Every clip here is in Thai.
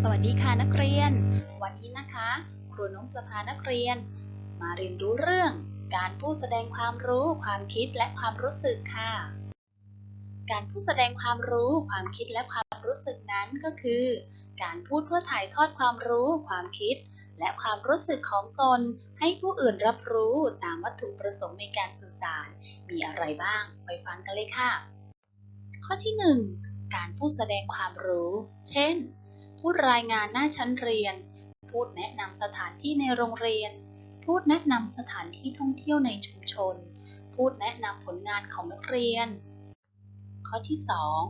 สวัสดีค่ะนักเรียน วันนี้นะคะ ครูน้องจะพานักเรียน มาเรียนรู้เรื่อง การพูดแสดงความรู้ ความคิดและความรู้สึกค่ะ การพูดแสดงความรู้ ความคิดและความรู้สึกนั้นก็คือ การพูดเพื่อถ่ายทอดความรู้ ความคิด และความรู้สึกของตน ให้ผู้อื่นรับรู้ตามวัตถุประสงค์ในการสื่อสาร มีอะไรบ้าง ไปฟังกันเลยค่ะ ข้อที่ 1 การพูดแสดงความรู้ เช่น พูดรายงานหน้าชั้นเรียน พูดแนะนำสถานที่ในโรงเรียน พูดแนะนำสถานที่ท่องเที่ยวในชุมชน พูดแนะนำผลงานของนักเรียน ข้อที่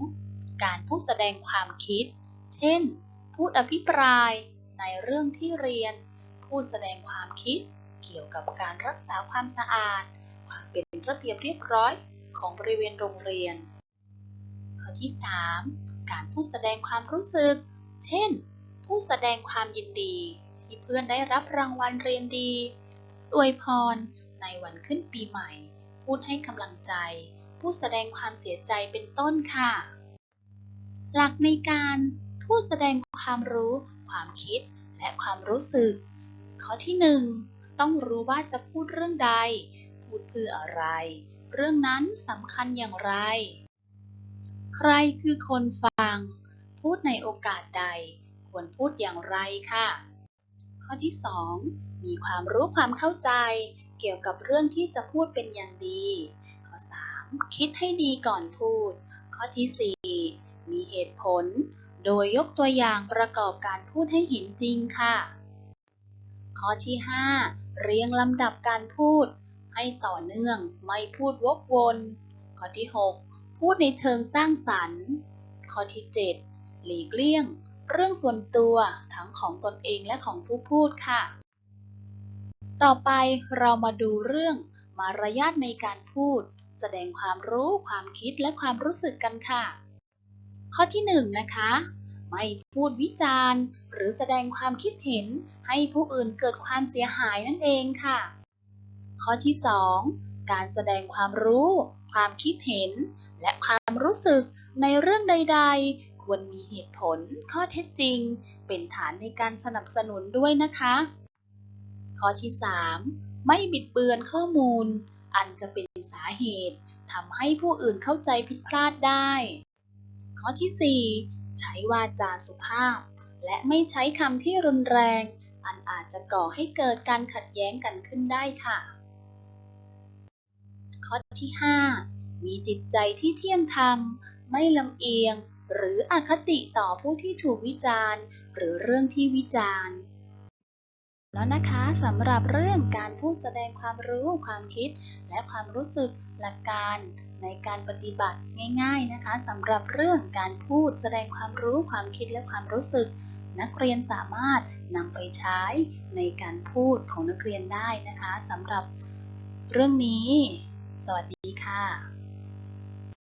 2 การพูดแสดงความคิด เช่น พูดอภิปรายในเรื่องที่เรียน พูดแสดงความคิดเกี่ยวกับการรักษาความสะอาด ความเป็นระเบียบเรียบร้อยของบริเวณโรงเรียน ข้อที่ 3 การพูดแสดงความรู้สึก เช่น ผู้แสดงความยินดีที่เพื่อนได้รับรางวัลเรียนดีอวยพรในวันขึ้นปีใหม่ พูดให้กำลังใจ ผู้แสดงความเสียใจเป็นต้นค่ะ หลักในการพูดแสดงความรู้ ความคิด และความรู้สึก ข้อที่ 1 ต้องรู้ว่าจะพูดเรื่องใด พูดเพื่ออะไร เรื่องนั้นสำคัญอย่างไร ใครคือคนฟัง พูดในโอกาสใด ควรพูดอย่างไรค่ะ ข้อที่ 2 มีความรู้ความเข้าใจ เกี่ยวกับเรื่องที่จะพูดเป็นอย่างดี ข้อ 3 คิดให้ดีก่อนพูด ข้อที่ 4 มีเหตุผล โดยยกตัวอย่างประกอบการพูดให้เห็นจริงค่ะ ข้อที่ 5 เรียงลำดับการพูด ให้ต่อเนื่องไม่พูดวกวน ข้อที่ 6 พูดในเชิงสร้างสรรค์ ข้อที่ 7 หลีกเลี่ยง เรื่องส่วนตัวทั้งของตนเองและของผู้พูดค่ะ ต่อไปเรามาดูเรื่องมารยาทในการพูด แสดงความรู้ความคิดและความรู้สึกกันค่ะ ข้อที่1นะคะ ไม่พูดวิจารณ์ หรือแสดงความคิดเห็นให้ผู้อื่นเกิดความเสียหายนั่นเองค่ะ ข้อที่ 2 การแสดงความรู้ ความคิดเห็น และความรู้สึกในเรื่องใด ควรมีเหตุผล ข้อเท็จจริง เป็นฐานในการสนับสนุนด้วยนะคะ ข้อที่ 3 ไม่บิดเบือนข้อมูล อันจะเป็นสาเหตุทำให้ผู้อื่นเข้าใจผิดพลาดได้ ข้อที่ 4 ใช้วาจาสุภาพ และไม่ใช้คำที่รุนแรง อันอาจจะก่อให้เกิดการขัดแย้งกันขึ้นได้ค่ะ ข้อที่ 5 มีจิตใจที่เที่ยงธรรม ไม่ลำเอียง หรืออคติต่อผู้ที่ถูกวิจารณ์ หรือเรื่องที่วิจารณ์ แล้วนะคะสำหรับเรื่องการพูดแสดงความรู้ความคิด และความรู้สึกหลักการในการปฏิบัติง่ายๆนะคะสำหรับเรื่องการพูดแสดงความรู้ความคิดและความรู้สึก นักเรียนสามารถนำไปใช้ในการพูดของนักเรียนได้นะคะสำหรับเรื่องนี้ สวัสดีค่ะ